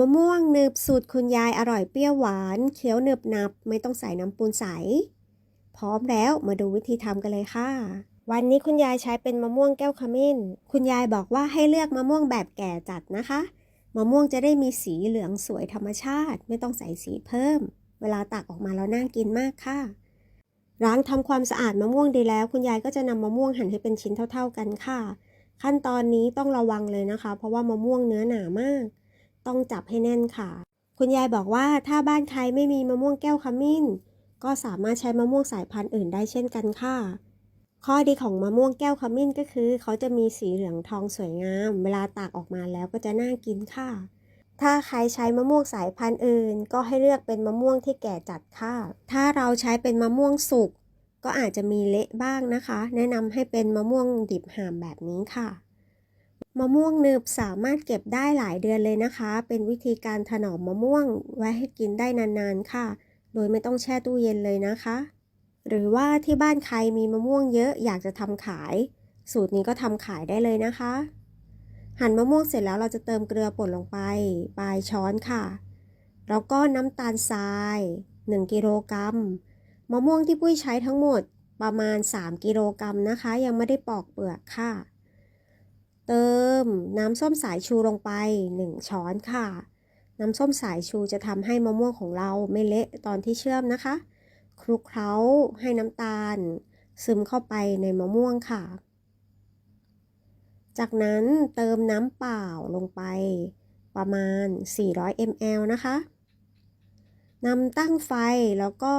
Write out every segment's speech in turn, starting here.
มะม่วงหนึบสูตรคุณยายอร่อยเปรี้ยวหวานเคี้ยวหนึบหนับไม่ต้องใส่น้ำปูนใส พร้อมแล้วมาดูวิธีทำกันเลยค่ะ วันนี้คุณยายใช้เป็นมะม่วงแก้วขมิ้น คุณยายบอกว่าให้เลือกมะม่วงแบบแก่จัดนะคะ มะม่วงจะได้มีสีเหลืองสวยธรรมชาติ ไม่ต้องใส่สีเพิ่ม เวลาตักออกมาแล้วน่ากินมากค่ะล้างทำความสะอาดมะม่วงดีแล้ว คุณยายก็จะนำมะม่วงหั่นให้เป็นชิ้นเท่า ๆกันค่ะ ขั้นตอนนี้ต้องระวังเลยนะคะ เพราะว่ามะม่วงเนื้อหนามาก ต้องจับให้แน่นค่ะ คุณยายบอกว่าถ้าบ้านใครไม่มีมะม่วงแก้วขมิ้น ก็สามารถใช้มะม่วงสายพันธุ์อื่นได้เช่นกันค่ะ ข้อดีของมะม่วงแก้วขมิ้นก็คือ เขาจะมีสีเหลืองทองสวยงาม เวลาตากออกมาแล้วก็จะน่ากินค่ะ ถ้าใครใช้มะม่วงสายพันธุ์อื่น ก็ให้เลือกเป็นมะม่วงที่แก่จัดค่ะ ถ้าเราใช้เป็นมะม่วงสุกก็อาจจะมีเละบ้างนะคะ แนะนำให้เป็นมะม่วงดิบห่ามแบบนี้ค่ะ มะม่วงนึบสามารถเก็บได้หลายเดือนเลยนะคะ เป็นวิธีการถนอมมะม่วงไว้ให้กินได้นานๆค่ะ โดยไม่ต้องแช่ตู้เย็นเลยนะคะ หรือว่าที่บ้านใครมีมะม่วงเยอะอยากจะทำขาย สูตรนี้ก็ทำขายได้เลยนะคะ หั่นมะม่วงเสร็จแล้วเราจะเติมเกลือป่นลงไปปลายช้อนค่ะ แล้วก็น้ำตาลทราย 1กิโลกรัมมะม่วงที่ปุ้ยใช้ทั้งหมดประมาณ 3กิโลกรัมนะคะ ยังไม่ได้ปอกเปลือกค่ะ เติมน้ำส้มสายชูลงไป 1 ช้อนค่ะ น้ำส้มสายชูจะทำให้มะม่วงของเราไม่เละตอนที่เชื่อมนะคะ คลุกเคล้าให้น้ำตาล ซึมเข้าไปในมะม่วงค่ะ จากนั้นเติมน้ำเปล่าลงไป ประมาณ 400 ml นะคะนำตั้งไฟแล้วก็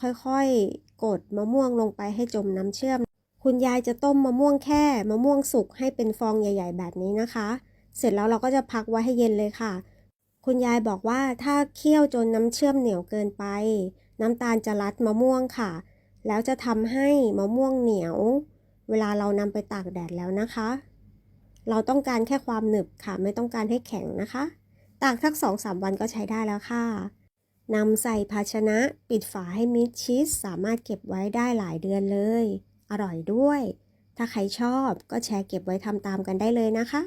ค่อยๆ กดมะม่วงลงไปให้จมน้ำเชื่อม คุณยายจะต้มมะม่วงแค่มะม่วงสุกให้เป็นฟองใหญ่ ๆ แบบนี้นะคะ เสร็จแล้วเราก็จะพักไว้ให้เย็นเลยค่ะ คุณยายบอกว่าถ้าเคี่ยวจนน้ำเชื่อมเหนียวเกินไป น้ำตาลจะรัดมะม่วงค่ะ แล้วจะทำให้มะม่วงเหนียว เวลาเรานำไปตากแดดแล้วนะคะ เราต้องการแค่ความหนึบค่ะ ไม่ต้องการให้แข็งนะคะ ตากสักสองสามวันก็ใช้ได้แล้วค่ะนำใส่ภาชนะ ปิดฝาให้มิดชิดสามารถเก็บไว้ได้หลายเดือนเลย อร่อยด้วย ถ้าใครชอบก็แชร์เก็บไว้ทำตามกันได้เลยนะคะ